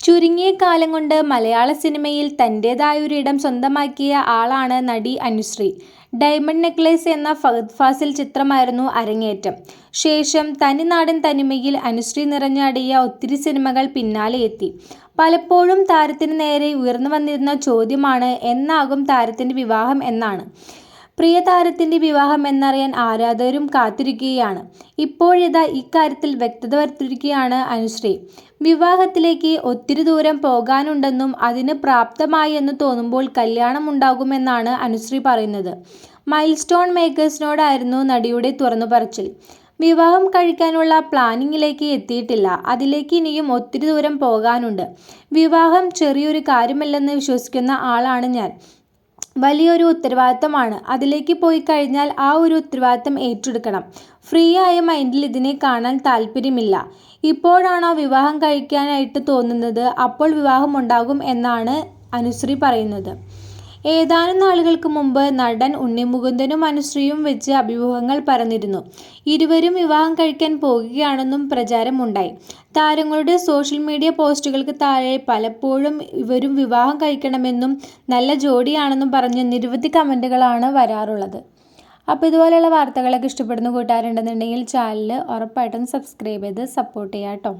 ചുരുങ്ങിയ കാലം കൊണ്ട് മലയാള സിനിമയിൽ തന്റേതായൊരിടം സ്വന്തമാക്കിയ ആളാണ് നടി അനുശ്രീ. ഡയമണ്ട് നെക്ലേസ് എന്ന ഫഹദ് ഫാസിൽ ചിത്രമായിരുന്നു അരങ്ങേറ്റം. ശേഷം തനിനാടൻ തനിമയിൽ അനുശ്രീ നിറഞ്ഞാടിയ ഒത്തിരി സിനിമകൾ പിന്നാലെ എത്തി പലപ്പോഴും താരത്തിന് നേരെ ഉയർന്നു വന്നിരുന്ന ചോദ്യമാണ് എന്നാകും താരത്തിന്റെ വിവാഹം എന്നാണ്. പ്രിയതാരത്തിന്റെ വിവാഹം എന്നറിയാൻ ആരാധകരും കാത്തിരിക്കുകയാണ്. ഇപ്പോഴിതാ ഇക്കാര്യത്തിൽ വ്യക്തത വരുത്തിയിരിക്കുകയാണ് അനുശ്രീ. വിവാഹത്തിലേക്ക് ഒത്തിരി ദൂരം പോകാനുണ്ടെന്നും അതിന് പ്രാപ്തമായി എന്ന് തോന്നുമ്പോൾ കല്യാണം ഉണ്ടാകുമെന്നാണ് അനുശ്രീ പറയുന്നത്. മൈൽ സ്റ്റോൺ മേക്കേഴ്സിനോടായിരുന്നു നടിയുടെ തുറന്നു തുറന്നുപറച്ചിൽ. വിവാഹം കഴിക്കാനുള്ള പ്ലാനിങ്ങിലേക്ക് എത്തിയിട്ടില്ല. അതിലേക്ക് ഇനിയും ഒത്തിരി ദൂരം പോകാനുണ്ട്. വിവാഹം ചെറിയൊരു കാര്യമല്ലെന്ന് വിശ്വസിക്കുന്ന ആളാണ് ഞാൻ. വലിയൊരു ഉത്തരവാദിത്തമാണ്. അതിലേക്ക് പോയി കഴിഞ്ഞാൽ ആ ഒരു ഉത്തരവാദിത്തം ഏറ്റെടുക്കണം. ഫ്രീ ആയ മൈൻഡിൽ ഇതിനെ കാണാൻ താല്പര്യമില്ല ഇപ്പോഴാണോ വിവാഹം കഴിക്കാനായിട്ട് തോന്നുന്നത് അപ്പോൾ വിവാഹം ഉണ്ടാകും എന്നാണ് അനുശ്രീ പറയുന്നത്. ഏതാനും നാളുകൾക്ക് മുമ്പ് നടൻ ഉണ്ണിമുകുന്ദനും അനുശ്രീയും വെച്ച് അഭിമുഖങ്ങൾ പറഞ്ഞിരുന്നു ഇരുവരും വിവാഹം കഴിക്കാൻ പോകുകയാണെന്നും പ്രചാരമുണ്ടായി. താരങ്ങളുടെ സോഷ്യൽ മീഡിയ പോസ്റ്റുകൾക്ക് താഴെ പലപ്പോഴും ഇവരും വിവാഹം കഴിക്കണമെന്നും നല്ല ജോഡിയാണെന്നും പറഞ്ഞ് നിരവധി കമന്റുകളാണ് വരാറുള്ളത്. അപ്പോൾ ഇതുപോലെയുള്ള വാർത്തകളൊക്കെ ഇഷ്ടപ്പെടുന്ന കൂട്ടുകാരുണ്ടെന്നുണ്ടെങ്കിൽ ചാനൽ ഉറപ്പായിട്ടും സബ്സ്ക്രൈബ് ചെയ്ത് സപ്പോർട്ട് ചെയ്യാട്ടോ.